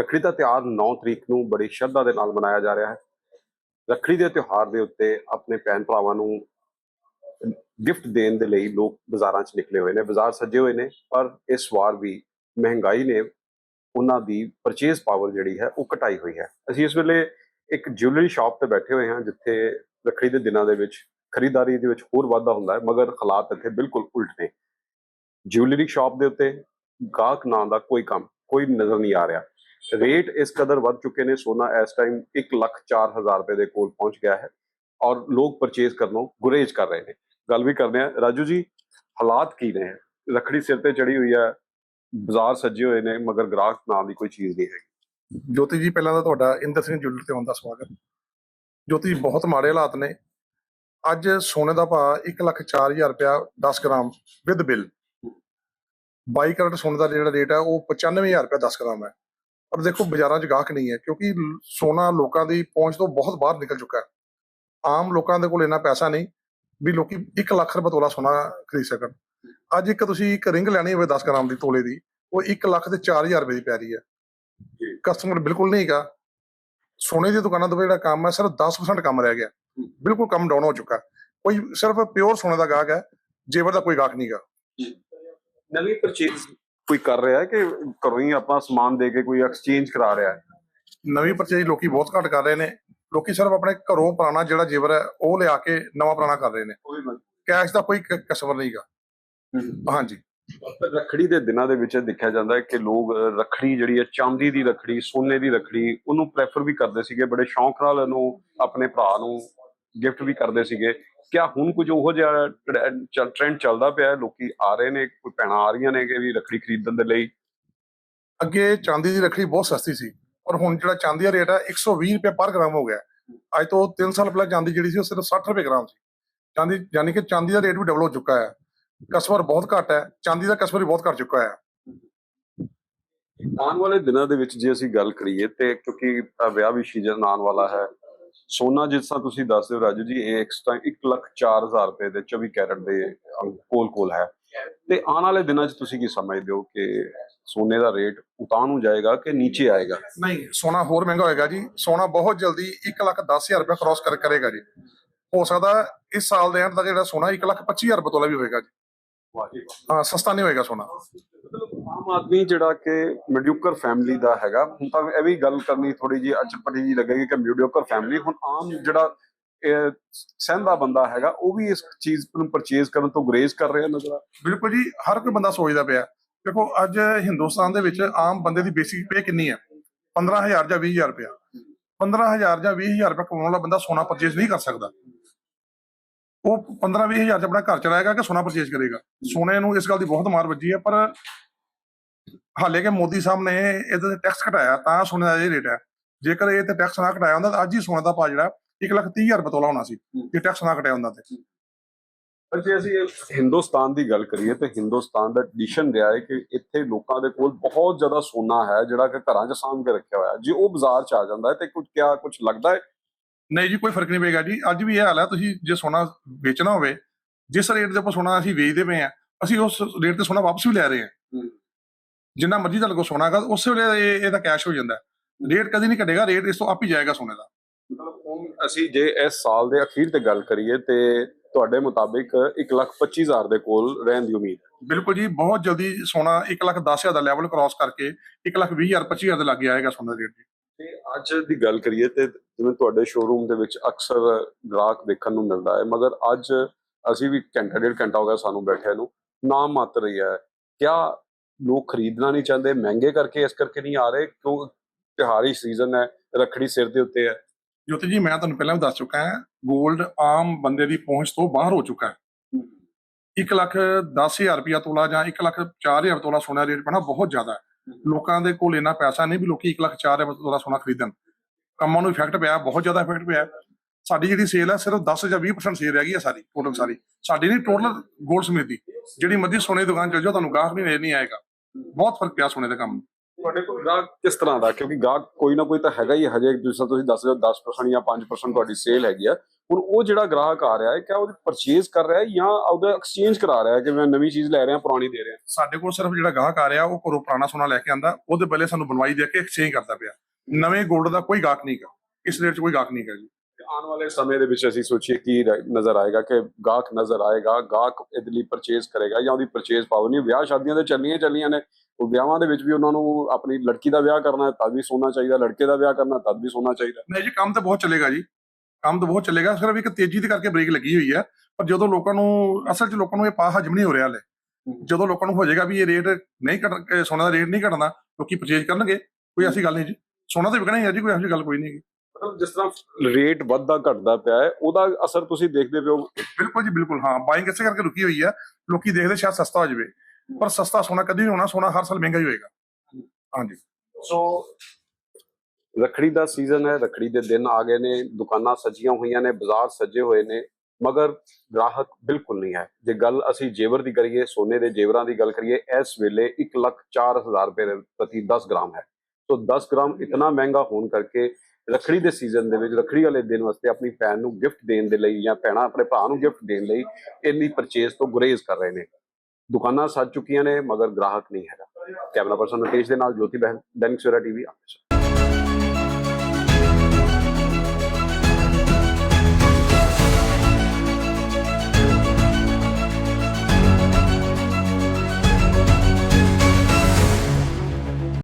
ਰੱਖੜੀ ਦਾ ਤਿਉਹਾਰ 9 ਤਰੀਕ ਨੂੰ ਬੜੀ ਸ਼ਰਧਾ ਦੇ ਨਾਲ ਮਨਾਇਆ ਜਾ ਰਿਹਾ ਹੈ। ਰੱਖੜੀ ਦੇ ਤਿਉਹਾਰ ਦੇ ਉੱਤੇ ਆਪਣੇ ਭੈਣ ਭਰਾਵਾਂ ਨੂੰ ਗਿਫਟ ਦੇਣ ਦੇ ਲਈ ਲੋਕ ਬਾਜ਼ਾਰਾਂ 'ਚ ਨਿਕਲੇ ਹੋਏ ਨੇ, ਬਾਜ਼ਾਰ ਸੱਜੇ ਹੋਏ ਨੇ, ਪਰ ਇਸ ਵਾਰ ਵੀ ਮਹਿੰਗਾਈ ਨੇ ਉਹਨਾਂ ਦੀ ਪਰਚੇਸ ਪਾਵਰ ਜਿਹੜੀ ਹੈ ਉਹ ਘਟਾਈ ਹੋਈ ਹੈ। ਅਸੀਂ ਇਸ ਵੇਲੇ ਇੱਕ ਜਿਊਲਰੀ ਸ਼ਾਪ ਤੇ ਬੈਠੇ ਹੋਏ ਹਾਂ, ਜਿੱਥੇ ਰੱਖੜੀ ਦੇ ਦਿਨਾਂ ਦੇ ਵਿੱਚ ਖਰੀਦਦਾਰੀ ਦੇ ਵਿੱਚ ਹੋਰ ਵਾਧਾ ਹੁੰਦਾ ਹੈ, ਮਗਰ ਹਾਲਾਤ ਇੱਥੇ ਬਿਲਕੁਲ ਉਲਟ ਨੇ। ਜਿਊਲਰੀ ਸ਼ਾਪ ਦੇ ਉੱਤੇ ਗਾਹਕ ਨਾਂ ਦਾ ਕੋਈ ਕੰਮ, ਕੋਈ ਨਜ਼ਰ ਨਹੀਂ ਆ ਰਿਹਾ। ਰੇਟ ਇਸ ਕਦਰ ਵੱਧ ਚੁੱਕੇ ਨੇ ਸੋਨਾ ਇਸ ਟਾਈਮ 1 ਲੱਖ 4000 ਰੁਪਏ ਦੇ ਕੋਲ ਪਹੁੰਚ ਗਿਆ ਹੈ ਔਰ ਲੋਕ ਪਰਚੇਸ ਕਰਨੋਂ ਗੁਰੇਜ਼ ਕਰ ਰਹੇ ਨੇ। ਗੱਲ ਵੀ ਕਰਦੇ ਆ ਰਾਜੂ ਜੀ ਹਾਲਾਤ ਕੀ ਨੇ? ਰੱਖੜੀ ਸਿਰ ਤੇ ਚੜੀ ਹੋਈ ਹੈ ਬਾਜ਼ਾਰ ਸੱਜੇ ਹੋਏ ਨੇ ਮਗਰ ਗ੍ਰਾਹਕ ਨਾਂ ਦੀ ਕੋਈ ਚੀਜ਼ ਨਹੀਂ ਹੈ ਜੋਤੀ ਜੀ ਪਹਿਲਾਂ ਤਾਂ ਤੁਹਾਡਾ ਇੰਦਰ ਸਿੰਘ ਜੁਲਰ ਤੇ ਆਉਣ ਦਾ ਸਵਾਗਤ। ਜੋਤੀ ਜੀ ਬਹੁਤ ਮਾੜੇ ਹਾਲਾਤ ਨੇ। ਅੱਜ ਸੋਨੇ ਦਾ ਭਾਅ 1,04,000 ਰੁਪਇਆ 10 ਗ੍ਰਾਮ ਵਿਦ ਬਿੱਲ 22 ਕਰਟ ਸੋਨੇ ਦਾ ਜਿਹੜਾ ਰੇਟ ਹੈ ਉਹ 95000 ਰੁਪਇਆ 10 ਗ੍ਰਾਮ ਹੈ। ਪਰ ਦੇਖੋ ਬਾਜ਼ਾਰਾਂ 'ਚ ਗਾਹਕ ਨਹੀਂ ਹੈ ਕਿਉਂਕਿ ਸੋਨਾ ਲੋਕਾਂ ਦੀ ਪਹੁੰਚ ਤੋਂ ਬਹੁਤ ਬਾਹਰ ਨਿਕਲ ਚੁੱਕਾ ਹੈ। ਆਮ ਲੋਕਾਂ ਦੇ ਕੋਲ ਇੰਨਾ ਪੈਸਾ ਨਹੀਂ ਵੀ ਲੋਕੀ 1 ਲੱਖ ਰੁਪਏ ਤੋਲਾ ਸੋਨਾ ਖਰੀਦ ਸਕਣ। ਅੱਜ ਇੱਕ ਤੁਸੀਂ ਇੱਕ ਰਿੰਗ ਲੈਣੀ ਹੋਵੇ 10 ਗ੍ਰਾਮ ਦੀ ਤੋਲੇ ਦੀ ਉਹ 1 ਲੱਖ ਤੇ 4000 ਰੁਪਏ ਦੀ ਪੈ ਰਹੀ ਹੈ। ਕਸਟਮਰ ਬਿਲਕੁਲ ਨਹੀਂ ਹੈਗਾ। ਸੋਨੇ ਦੀ ਦੁਕਾਨਾਂ ਤੋਂ ਜਿਹੜਾ ਕੰਮ ਹੈ ਸਿਰਫ 10% ਕੰਮ ਰਹਿ ਗਿਆ। ਬਿਲਕੁਲ ਕੰਮ ਡਾਊਨ ਹੋ ਚੁੱਕਾ। ਕੋਈ ਸਿਰਫ ਪਿਓਰ ਸੋਨੇ ਦਾ ਗਾਹਕ ਹੈ ਜੇਵਰ ਦਾ ਕੋਈ ਗਾਹਕ ਨਹੀਂਗਾ ਨਵੀਂ ਪਰਚੇਸ ਕੋਈ ਕਰ ਰਿਹਾ ਹੈ ਕਿ ਘਰੋਂ ਹੀ ਆਪਾਂ ਸਮਾਨ ਦੇ ਕੇ ਕੋਈ ਐਕਸਚੇਂਜ ਕਰਾ ਰਿਹਾ ਹੈ? ਨਵੀਂ ਪਰਚੇਜ ਲੋਕੀ ਬਹੁਤ ਘੱਟ ਕਰ ਰਹੇ ਨੇ। ਲੋਕੀ ਸਿਰਫ ਆਪਣੇ ਘਰੋਂ ਪੁਰਾਣਾ ਜਿਹੜਾ ਜੇਵਰ ਹੈ ਉਹ ਲਿਆ ਕੇ ਨਵਾਂ ਪੁਰਾਣਾ ਕਰ ਰਹੇ ਨੇ। ਕੈਸ਼ ਦਾ ਕੋਈ ਕਸਟਮਰ ਨਹੀਂਗਾ ਹਾਂਜੀ। ਰੱਖੜੀ ਦੇ ਦਿਨਾਂ ਦੇ ਵਿੱਚ ਦੇਖਿਆ ਜਾਂਦਾ ਹੈ ਕਿ ਲੋਕ ਰੱਖੜੀ ਜਿਹੜੀ ਹੈ ਚਾਂਦੀ ਦੀ ਰੱਖੜੀ ਸੋਨੇ ਦੀ ਰੱਖੜੀ ਉਹਨੂੰ ਪ੍ਰੈਫਰ ਵੀ ਕਰਦੇ ਸੀਗੇ। ਬੜੇ ਸ਼ੌਂਕ ਨਾਲ ਇਹਨੂੰ ਆਪਣੇ ਭਰਾ ਨੂੰ ਗਿਫਟ ਵੀ ਕਰਦੇ ਸੀਗੇ। ਕਿਆ ਹੁਣ ਕੁਝ ਉਹੋ ਜਿਹਾ ਟ੍ਰੈਂਡ ਚੱਲਦਾ ਪਿਆ ਲੋਕੀ ਆ ਰਹੇ ਨੇ ਕੋਈ ਭੈਣਾਂ ਆ ਰਹੀਆਂ ਨੇ ਕਿ ਵੀ ਰੱਖੜੀ ਖਰੀਦਣ ਦੇ ਲਈ? ਅੱਗੇ ਚਾਂਦੀ ਦੀ ਰੱਖੜੀ ਬਹੁਤ ਸਸਤੀ ਸੀ ਔਰ ਹੁਣ ਜਿਹੜਾ ਚਾਂਦੀ ਦਾ ਰੇਟ ਹੈ 120 ਰੁਪਏ ਪਰ ਗ੍ਰਾਮ ਹੋ ਗਿਆ। ਅੱਜ ਤੋਂ 3 ਸਾਲ ਪਹਿਲਾਂ ਚਾਂਦੀ ਜਿਹੜੀ ਸੀ ਉਹ ਸਿਰਫ 60 ਰੁਪਏ ਗ੍ਰਾਮ ਸੀ। ਚਾਂਦੀ ਯਾਨੀ ਕਿ ਚਾਂਦੀ ਦਾ ਰੇਟ ਵੀ ਡਬਲ ਹੋ ਚੁੱਕਾ ਹੈ। ਕਸਟਮਰ ਬਹੁਤ ਘੱਟ ਹੈ ਚਾਂਦੀ ਦਾ ਕਸਟਮਰ ਵੀ ਬਹੁਤ ਘੱਟ ਚੁੱਕਾ ਹੈ। ਆਉਣ ਵਾਲੇ ਦਿਨਾਂ ਦੇ ਵਿੱਚ ਜੇ ਅਸੀਂ ਗੱਲ ਕਰੀਏ ਤੇ ਕਿਉਂਕਿ ਵਿਆਹ ਵੀ ਸੀਜ਼ਨ ਆਉਣ ਵਾਲਾ ਹੈ ਸੋਨਾ ਜਿਸ ਤਰ੍ਹਾਂ ਤੁਸੀਂ ਦੱਸ ਦਿਓ ਰਾਜੂ ਜੀ, ਇਹ ਇਸ 1 ਲੱਖ 4000 ਰੁਪਏ ਦੇ 24 ਕੈਰਟ ਦੇ ਕੋਲ ਕੋਲ ਹੈ। ਤੇ ਆਉਣ ਵਾਲੇ ਦਿਨਾਂ 'ਚ ਤੁਸੀਂ ਕੀ ਸਮਝਦੇ ਹੋ ਕਿ ਸੋਨੇ ਦਾ ਰੇਟ ਉਤਾਂ ਨੂੰ ਜਾਏਗਾ ਕਿ ਨੀਚੇ ਆਏਗਾ? ਨਹੀਂ, ਸੋਨਾ ਹੋਰ ਮਹਿੰਗਾ ਹੋਏਗਾ ਜੀ। ਸੋਨਾ ਬਹੁਤ ਜਲਦੀ 1 ਲੱਖ 10000 ਰੁਪਏ ਕ੍ਰਾਸ ਕਰ ਕਰੇਗਾ ਜੀ। ਹੋ ਸਕਦਾ ਇਸ ਸਾਲ ਦੇ ਐਂਡ ਤੱਕ ਜਿਹੜਾ ਸੋਨਾ 1 ਲੱਖ 25000 ਰੁਪਏ ਤੋਂ ਵੀ ਹੋਏਗਾ ਜੀ। ਹਾਂ ਸਸਤਾ ਨਹੀਂ ਹੋਏਗਾ ਸੋਨਾ। ਆਮ ਆਦਮੀ ਜਿਹੜਾ ਕਿ ਮਿਡਿਊਕਰ ਫੈਮਿਲੀ ਦਾ ਹੈਗਾ ਹੁਣ ਤਾਂ ਇਹ ਵੀ ਗੱਲ ਕਰਨੀ ਥੋੜੀ ਜੀ ਅਚਪਟੀ ਜੀ ਲੱਗੇਗੀ ਕਿ ਮਿਡਿਊਕਰ ਫੈਮਿਲੀ ਹੁਣ ਆਮ ਜਿਹੜਾ ਸਹਿੰਦਾ ਬੰਦਾ ਹੈਗਾ ਉਹ ਵੀ ਇਸ ਚੀਜ਼ ਨੂੰ ਪਰਚੇਜ਼ ਕਰਨ ਤੋਂ ਗੁਰੇਜ਼ ਕਰ ਰਿਹਾ ਨਜ਼ਰ ਆ। ਬਿਲਕੁਲ ਜੀ ਹਰ ਕੋਈ ਬੰਦਾ ਸੋਚਦਾ ਪਿਆ। ਦੇਖੋ ਅੱਜ ਹਿੰਦੁਸਤਾਨ ਦੇ ਵਿੱਚ ਆਮ ਬੰਦੇ ਦੀ ਬੇਸਿਕ ਪੇ ਕਿੰਨੀ ਹੈ? 15000 ਜਾਂ 20000 ਰੁਪਇਆ। 15000 ਜਾਂ 20000 ਰੁਪਏ ਕਮਾਉਣ ਵਾਲਾ ਬੰਦਾ ਸੋਨਾ ਪਰਚੇਜ਼ ਨਹੀਂ ਕਰ ਸਕਦਾ। ਉਹ 15 20000 ਚ ਆਪਣਾ ਘਰ ਚਲਾਏਗਾ ਕਿ ਸੋਨਾ ਪਰਚੇਜ਼ ਕਰੇਗਾ। ਸੋਨੇ ਨੂੰ ਇਸ ਗੱਲ ਦੀ ਬਹੁਤ ਮਾਰ ਵੱਜੀ ਹੈ, ਪਰ ਹਾਲੇ ਕਿ ਮੋਦੀ ਸਾਹਿਬ ਨੇ ਇਹਦੇ ਤੇ ਟੈਕਸ ਘਟਾਇਆ ਤਾਂ ਸੋਨੇ ਦਾ ਇਹ ਰੇਟ ਹੈ। ਜੇਕਰ ਇਹ ਤੇ ਟੈਕਸ ਨਾ ਘਟਾਇਆ ਹੁੰਦਾ ਤਾਂ ਅੱਜ ਹੀ ਸੋਨੇ ਦਾ ਭਾਅ ਜਿਹੜਾ 1 ਲੱਖ 30000 ਰੁਪਏ ਤੋਲਾ ਹੋਣਾ ਸੀ, ਜੇ ਟੈਕਸ ਨਾ ਘਟਾਇਆ ਹੁੰਦਾ ਤੇ। ਪਰ ਜੇ ਅਸੀਂ ਹਿੰਦੁਸਤਾਨ ਦੀ ਗੱਲ ਕਰੀਏ ਤੇ ਹਿੰਦੁਸਤਾਨ ਦਾ ਟ੍ਰੈਡੀਸ਼ਨ ਰਿਹਾ ਹੈ ਕਿ ਇੱਥੇ ਲੋਕਾਂ ਦੇ ਕੋਲ ਬਹੁਤ ਜ਼ਿਆਦਾ ਸੋਨਾ ਹੈ ਜਿਹੜਾ ਕਿ ਘਰਾਂ 'ਚ ਸਾਂਭ ਕੇ ਰੱਖਿਆ ਹੋਇਆ ਜੇ ਉਹ ਬਾਜ਼ਾਰ 'ਚ ਆ ਜਾਂਦਾ ਹੈ ਤੇ ਕੁਝ ਕਿਆ ਕੁਝ ਲੱਗਦਾ ਹੈ ਨਹੀਂ ਜੀ ਕੋਈ ਫ਼ਰਕ ਨਹੀਂ ਪਏਗਾ ਜੀ। ਅੱਜ ਵੀ ਇਹ ਹਾਲ ਹੈ ਤੁਸੀਂ ਜੇ ਸੋਨਾ ਵੇਚਣਾ ਹੋਵੇ ਜਿਸ ਰੇਟ ਦੇ ਆਪਾਂ ਸੋਨਾ ਅਸੀਂ ਵੇਚਦੇ ਪਏ ਆ ਅਸੀਂ ਉਸ ਰੇਟ ਤੇ ਸੋਨਾ ਵਾਪਸ ਵੀ ਲੈ ਰਹੇ ਹਾਂ। ਜਿੰਨਾ ਮਰਜ਼ੀ ਤੁਹਾਡੇ ਕੋਲ ਸੋਨਾ ਹੈਗਾ ਉਸੇ ਵੇਲੇ ਇਹ ਇਹਦਾ ਕੈਸ਼ ਹੋ ਜਾਂਦਾ। ਰੇਟ ਕਦੀ ਨਹੀਂ ਘਟੇਗਾ ਰੇਟ ਇਸ ਤੋਂ ਆਪ ਹੀ ਜਾਏਗਾ ਸੋਨੇ ਦਾ। ਮਤਲਬ ਅਸੀਂ ਜੇ ਇਸ ਸਾਲ ਦੇ ਅਖੀਰ ਤੇ ਗੱਲ ਕਰੀਏ ਤੇ ਤੁਹਾਡੇ ਮੁਤਾਬਿਕ 125000 ਦੇ ਕੋਲ ਰਹਿਣ ਦੀ ਉਮੀਦ ਹੈ। ਬਿਲਕੁਲ ਜੀ ਬਹੁਤ ਜਲਦੀ ਸੋਨਾ 1 ਲੱਖ 10000 ਦਾ ਲੈਵਲ ਕ੍ਰਾਸ ਕਰਕੇ 1 ਲੱਖ 20000 25000 ਦੇ ਲੱਗੇ ਆਏਗਾ ਸੋਨਾ ਦਾ ਰੇਟ ਤੇ ਅੱਜ ਦੀ ਗੱਲ ਕਰੀਏ ਤੇ ਜਿਵੇਂ ਤੁਹਾਡੇ ਸ਼ੋਰੂਮ ਦੇ ਵਿੱਚ ਅਕਸਰ ਗ੍ਰਾਹਕ ਦੇਖਣ ਨੂੰ ਮਿਲਦਾ ਹੈ ਮਗਰ ਅੱਜ ਅਸੀਂ ਵੀ ਘੰਟਾ ਡੇਢ ਘੰਟਾ ਹੋ ਗਿਆ ਸਾਨੂੰ ਬੈਠੇ ਨੂੰ ਨਾਮ ਮਾਤਰ ਹੀ ਹੈ। ਕਿਆ ਲੋਕ ਖਰੀਦਣਾ ਨਹੀਂ ਚਾਹੁੰਦੇ ਮਹਿੰਗੇ ਕਰਕੇ ਇਸ ਕਰਕੇ ਨਹੀਂ ਆ ਰਹੇ? ਕਿਉਂ ਤਿਉਹਾਰੀ ਸੀਜ਼ਨ ਹੈ ਰੱਖੜੀ ਸਿਰ ਦੇ ਉੱਤੇ ਹੈ। ਜੋਤੀ ਜੀ ਮੈਂ ਤੁਹਾਨੂੰ ਪਹਿਲਾਂ ਵੀ ਦੱਸ ਚੁੱਕਾ ਹਾਂ 골ਡ ਆਮ ਬੰਦੇ ਦੀ ਪਹੁੰਚ ਤੋਂ ਬਾਹਰ ਹੋ ਚੁੱਕਾ ਹੈ। 1 ਲੱਖ 10000 ਰੁਪਇਆ ਤੋਲਾ ਜਾਂ 1 ਲੱਖ 4000 ਤੋਲਾ ਸੋਨਾ ਰੇਟ ਪੈਣਾ ਬਹੁਤ ਜ਼ਿਆਦਾ ਹੈ। ਲੋਕਾਂ ਦੇ ਕੋਲ ਇੰਨਾ ਪੈਸਾ ਨਹੀਂ ਵੀ ਲੋਕੀ 1 ਲੱਖ 4000 ਤੋਲਾ ਸੋਨਾ ਖਰੀਦਣ। ਕੰਮਾਂ ਨੂੰ ਇਫੈਕਟ ਪਿਆ, ਬਹੁਤ ਜ਼ਿਆਦਾ ਇਫੈਕਟ ਪਿਆ। ਸਾਡੀ ਜਿਹੜੀ ਸੇਲ ਹੈ ਸਿਰਫ 10 ਜਾਂ 20% ਸੇਲ ਰਹਿ ਗਈ ਹੈ ਸਾਰੀ ਟੋਟਲ ਸਾਰੀ। ਸਾਡੀ ਨਹੀਂ ਟੋਟਲ ਗੋਲਡ ਸਮੇਤ ਦੀ। ਜਿਹੜੀ ਮਰਜ਼ੀ ਸੋਨੇ ਦੀ ਦੁਕਾਨ ਚਲ ਜਾਓ, ਤੁਹਾਨੂੰ ਗਾਹਕ ਨਹੀਂ ਨਹੀਂ ਆਏਗਾ। ਬਹੁਤ ਫ਼ਰਕ ਪਿਆ ਸੋਨੇ ਦੇ ਕੰਮ ਨੂੰ। ਤੁਹਾਡੇ ਕੋਲ ਗਾਹਕ ਕਿਸ ਤਰ੍ਹਾਂ ਦਾ? ਕਿਉਂਕਿ ਗਾਹਕ ਕੋਈ ਨਾ ਕੋਈ ਤਾਂ ਹੈਗਾ ਹੀ ਹਜੇ ਜਿਸ ਤੁਸੀਂ ਦੱਸ ਰਹੇ ਹੋ 10% ਜਾਂ 5% ਤੁਹਾਡੀ ਸੇਲ ਹੈਗੀ ਆ। ਹੁਣ ਉਹ ਜਿਹੜਾ ਗ੍ਰਾਹਕ ਆ ਰਿਹਾ ਹੈ ਕਿਆ ਉਹਦੀ ਪਰਚੇਜ਼ ਕਰ ਰਿਹਾ ਹੈ ਜਾਂ ਉਹਦਾ ਐਕਸਚੇਂਜ ਕਰਾ ਰਿਹਾ ਹੈ ਕਿ ਮੈਂ ਨਵੀਂ ਚੀਜ਼ ਲੈ ਰਿਹਾ ਪੁਰਾਣੀ ਦੇ ਰਿਹਾ ਸਾਡੇ ਕੋਲ ਸਿਰਫ ਜਿਹੜਾ ਗਾਹਕ ਆ ਰਿਹਾ ਉਹ ਘਰੋਂ ਪੁਰਾਣਾ ਸੋਨਾ ਲੈ ਕੇ ਆਂਦਾ ਉਹਦੇ ਬਦਲੇ ਸਾਨੂੰ ਬਣਵਾਈ ਦੇ ਕੇ ਐਕਸਚੇਂਜ ਕਰਦਾ ਪਿਆ। ਨਵੇਂ 골ਡ ਦਾ ਕੋਈ ਗਾਹਕ ਨਹੀਂਗਾ ਇਸ ਰੇਟ 'ਚ ਕੋਈ ਗਾਹਕ ਨਹੀਂਗਾ ਜੀ। ਤੇ ਆਉਣ ਵਾਲੇ ਸਮੇਂ ਦੇ ਵਿੱਚ ਅਸੀਂ ਸੋਚੀਏ ਕੀ ਨਜ਼ਰ ਆਏਗਾ ਕਿ ਗਾਹਕ ਨਜ਼ਰ ਆਏਗਾ ਗਾਹਕ ਇਹਦੇ ਲਈ ਪਰਚੇਜ਼ ਕਰੇਗਾ ਜਾਂ ਉਹਦੀ ਪਰਚੇਜ਼ ਪਾਵਰ ਨਹੀਂ ਵਿਆਹ ਸ਼ਾਦੀਆਂ ਤੇ ਚੱਲੀਆਂ ਚੱਲੀਆਂ ਨੇ। ਉਹ ਵਿਆਹਾਂ ਦੇ ਵਿੱਚ ਵੀ ਉਹਨਾਂ ਨੂੰ ਆਪਣੀ ਲੜਕੀ ਦਾ ਵਿਆਹ ਕਰਨਾ ਹੈ ਤਦ ਵੀ ਸੋਨਾ ਚਾਹੀਦਾ ਲੜਕੇ ਦਾ ਵਿਆਹ ਕਰਨਾ ਤਦ ਵੀ ਸੋਨਾ ਚਾਹੀਦਾ। ਨਹੀਂ ਜੀ ਕੰਮ ਤਾਂ ਬਹੁਤ ਚੱਲੇਗਾ ਜੀ। ਕੰਮ ਤਾਂ ਬਹੁਤ ਚੱਲੇਗਾ ਸਿਰਫ ਇੱਕ ਤੇਜ਼ੀ ਦੇ ਕਰਕੇ ਬ੍ਰੇਕ ਲੱਗੀ ਹੋਈ ਹੈ ਪਰ ਜਦੋਂ ਲੋਕਾਂ ਨੂੰ ਅਸਲ 'ਚ ਲੋਕਾਂ ਨੂੰ ਇਹ ਪਾ ਹਜਮ ਨਹੀਂ ਹੋ ਰਿਹਾ ਹਲੇ। ਜਦੋਂ ਲੋਕਾਂ ਨੂੰ ਹੋ ਜਾਏਗਾ ਵੀ ਇਹ ਰੇਟ ਨਹੀਂ ਘਟ ਸੋਨਾ ਦਾ ਰੇਟ ਨਹੀਂ ਘਟਣਾ ਲੋਕੀ ਪਰਚੇਜ ਕਰਨਗੇ ਕੋਈ ਐਸੀ ਗੱਲ ਨਹੀਂ ਜੀ। ਸੋਨਾ ਤਾਂ ਵਿਕਣਾ ਹੀ ਹੈ ਜੀ ਕੋਈ ਐਸੀ ਗੱਲ ਕੋਈ ਨਹੀਂ ਹੈਗੀ। ਮਤਲਬ ਜਿਸ ਤਰ੍ਹਾਂ ਰੇਟ ਵੱਧਦਾ ਘਟਦਾ ਪਿਆ ਹੈ ਉਹਦਾ ਅਸਰ ਤੁਸੀਂ ਦੇਖਦੇ ਪਿਓ ਬਿਲਕੁਲ ਜੀ ਬਿਲਕੁਲ ਹਾਂ ਬਾਇੰਗ ਇਸੇ ਕਰਕੇ ਰੁਕੀ ਹੋਈ ਹੈ ਲੋਕੀ ਦੇਖਦੇ ਸ਼ਾਇਦ ਸਸਤਾ ਹੋ ਜਾਵੇ। ਪਰ ਸਸਤਾ ਸੋਨਾ ਕਦੀ ਨਹੀਂ ਹੋਣਾ ਸੋਨਾ ਹਰ ਸਾਲ ਮਹਿੰਗਾ ਹੀ ਹੋਏਗਾ। ਹਾਂਜੀ। ਸੋ ਰੱਖੜੀ ਦਾ ਸੀਜ਼ਨ ਹੈ, ਰੱਖੜੀ ਦੇ ਦਿਨ ਆ ਗਏ ਨੇ, ਦੁਕਾਨਾਂ ਸਜੀਆਂ ਹੋਈਆਂ ਨੇ, ਬਾਜ਼ਾਰ ਸਜੇ ਹੋਏ ਨੇ, ਮਗਰ ਗ੍ਰਾਹਕ ਬਿਲਕੁਲ ਨਹੀਂ ਹੈ। ਜੇ ਗੱਲ ਅਸੀਂ ਜੇਵਰ ਦੀ ਕਰੀਏ, ਸੋਨੇ ਦੇ ਜੇਵਰਾਂ ਦੀ ਗੱਲ ਕਰੀਏ, ਇਸ ਵੇਲੇ 1 ਲੱਖ 4000 ਰੁਪਏ ਪ੍ਰਤੀ 10 ਗ੍ਰਾਮ ਹੈ। ਸੋ 10 ਗ੍ਰਾਮ ਇਤਨਾ ਮਹਿੰਗਾ ਹੋਣ ਕਰਕੇ ਰੱਖੜੀ ਦੇ ਸੀਜ਼ਨ ਦੇ ਵਿੱਚ, ਰੱਖੜੀ ਵਾਲੇ ਦਿਨ ਵਾਸਤੇ ਆਪਣੀ ਭੈਣ ਨੂੰ ਗਿਫਟ ਦੇਣ ਦੇ ਲਈ ਜਾਂ ਭੈਣਾਂ ਆਪਣੇ ਭਰਾ ਨੂੰ ਗਿਫਟ ਦੇਣ ਲਈ ਇੰਨੀ ਪਰਚੇਸ ਤੋਂ ਗੁਰੇਜ਼ ਕਰ ਰਹੇ ਨੇ। ਦੁਕਾਨਾਂ ਸੱਜ ਚੁੱਕੀਆਂ ਨੇ, ਮਗਰ ਗ੍ਰਾਹਕ ਨਹੀਂ ਹੈਗਾ। ਕੈਮਰਾ ਪਰਸਨ ਨਤੇਸ਼ ਦੇ ਨਾਲ ਜੋਤੀ ਬਹਿਨ ਦੈਨਿਕ ਸਵੇਰਾ ਟੀਵੀ ਅੰਮ੍ਰਿਤਸਰ